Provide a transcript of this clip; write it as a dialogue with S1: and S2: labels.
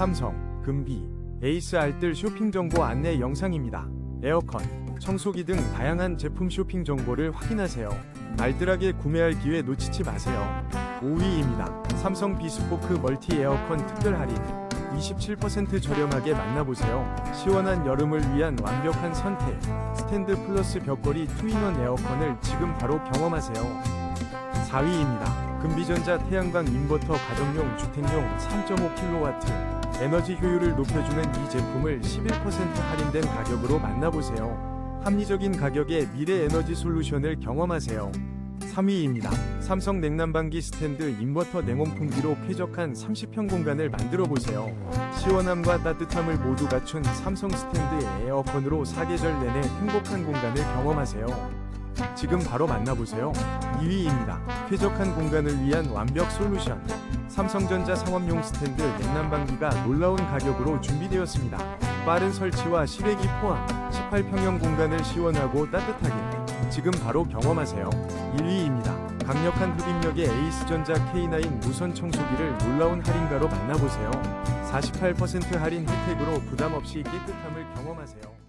S1: 삼성, 금비, 에이스 알뜰 쇼핑 정보 안내 영상입니다. 에어컨, 청소기 등 다양한 제품 쇼핑 정보를 확인하세요. 알뜰하게 구매할 기회 놓치지 마세요. 5위입니다. 삼성 비스포크 멀티 에어컨 특별 할인. 27% 저렴하게 만나보세요. 시원한 여름을 위한 완벽한 선택. 스탠드 플러스 벽걸이 투인원 에어컨을 지금 바로 경험하세요. 4위입니다. 금비전자 태양광 인버터 가정용 주택용 3.5kW 에너지 효율을 높여주는 이 제품을 11% 할인된 가격으로 만나보세요. 합리적인 가격에 미래 에너지 솔루션을 경험하세요. 3위입니다. 삼성 냉난방기 스탠드 인버터 냉온풍기로 쾌적한 30평 공간을 만들어 보세요. 시원함과 따뜻함을 모두 갖춘 삼성 스탠드 에어컨으로 사계절 내내 행복한 공간을 경험하세요. 지금 바로 만나보세요. 2위입니다. 쾌적한 공간을 위한 완벽 솔루션. 삼성전자 상업용 스탠드 냉난방기가 놀라운 가격으로 준비되었습니다. 빠른 설치와 실외기 포함 18평형 공간을 시원하고 따뜻하게 지금 바로 경험하세요. 1위입니다. 강력한 흡입력의 에이스전자 K9 무선 청소기를 놀라운 할인가로 만나보세요. 48% 할인 혜택으로 부담 없이 깨끗함을 경험하세요.